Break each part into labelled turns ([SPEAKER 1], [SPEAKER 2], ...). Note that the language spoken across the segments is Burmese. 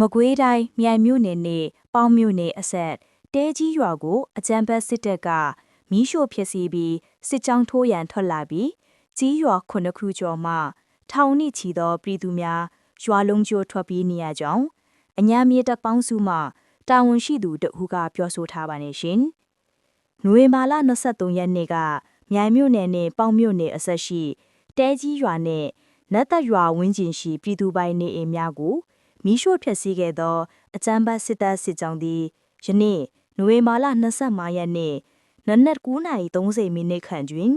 [SPEAKER 1] မကွေးတိုင်းမြိုင်မြို့နယ်နဲ့ပေါင်းမြို့နယ်အဆက်တဲကြီးရွာကိုအကြံဘက်စစ်တပ်ကမီးရှို့ဖျက်ဆီးပြီးစစ်ကြောင်းထိုးရန်ထွက်လာပြီးကြီးရွာခုနှစ်ခုကျော်မှထောင်နှိချီသောပြည်သူများရွာလုံးကျိုးထွက်ပြေးနေရကြောင်းအညာမြေတပ်ပေါင်းစုမှတာဝန်ရှိသူတဦးကပြောဆိုထားပါတယ်ရှင်။နိုဝင်ဘာလ23ရက်နေ့ကမြိုင်မြို့နယ်နဲ့ပေါင်းမြို့နယ်အဆက်ရှိတဲကြီးရွာနဲ့နတ်သက်ရွာဝင်းကျင်ရှိပြည်သူပိုင်နေအိမ်များကို မီးရှို့ဖျက်ဆီးခဲ့သောအကြမ်းဖက်စစ်တပ်စစ်ကြောင်းသည်ယနေ့နိုဝင်ဘာလ25ရက်နေ့နနက်9:30မိနစ်ခန့်တွင်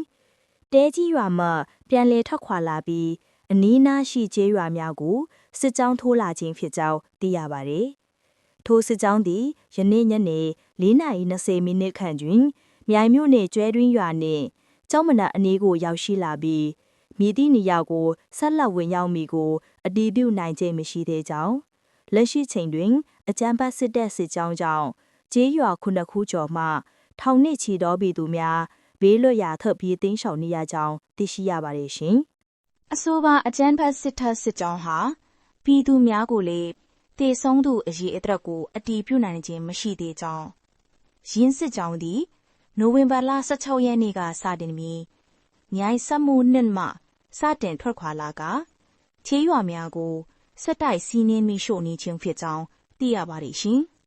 [SPEAKER 1] တဲကြီးရွာမှပြန်လည်ထွက်ခွာလာပြီးအနီးနားရှိကျေးရွာများကိုစစ်ကြောင်းထိုးလာခြင်းဖြစ်ကြောင်းသိရပါသည်။ထိုစစ်ကြောင်းသည်ယနေ့ညနေ4:20မိနစ်ခန့်တွင်မြိုင်မြို့နယ်ကျွဲတွင်းရွာနှင့်ကျောင်းမနအနီးကိုရောက်ရှိလာပြီး မြည်သည့်နေရာကိုဆက်လက်ဝင်ရောက်မိကိုအတည်ပြုနိုင်ခြင်းမရှိသေးကြောင်းလက်ရှိချိန်တွင် အကြမ်းဖက်စစ်တပ်စစ်ကြောင်းကြောင့်ကျေးရွာခုနှစ်ခုကျော်မှ ထောင်နှစ်ချီသောပြည်သူများဘေးလွတ်ရာထွက်ပြေးတိမ်းရှောင်နေရကြောင်းသိရှိရပါတယ်ရှင်။
[SPEAKER 2] အဆိုပါအကြမ်းဖက်စစ်တပ်စစ်ကြောင်းဟာပြည်သူများကိုလည်းတေဆုံးသူအရေးအသက်ကိုအတီးပြုနိုင်ခြင်းမရှိသေးကြောင်းရင်းစစ်ကြောင်းသည်နိုဝင်ဘာလ16ရက်နေ့ကစတင်ပြီးမြိုင်စက်မှုနှစ်မှ စတင်ထွက်ခွာလာကချေးရွာများကိုစက်တိုက်စီးနှင်းမိရှို့နေခြင်းဖြစ်ကြောင်းသိရပါတယ်ရှင်။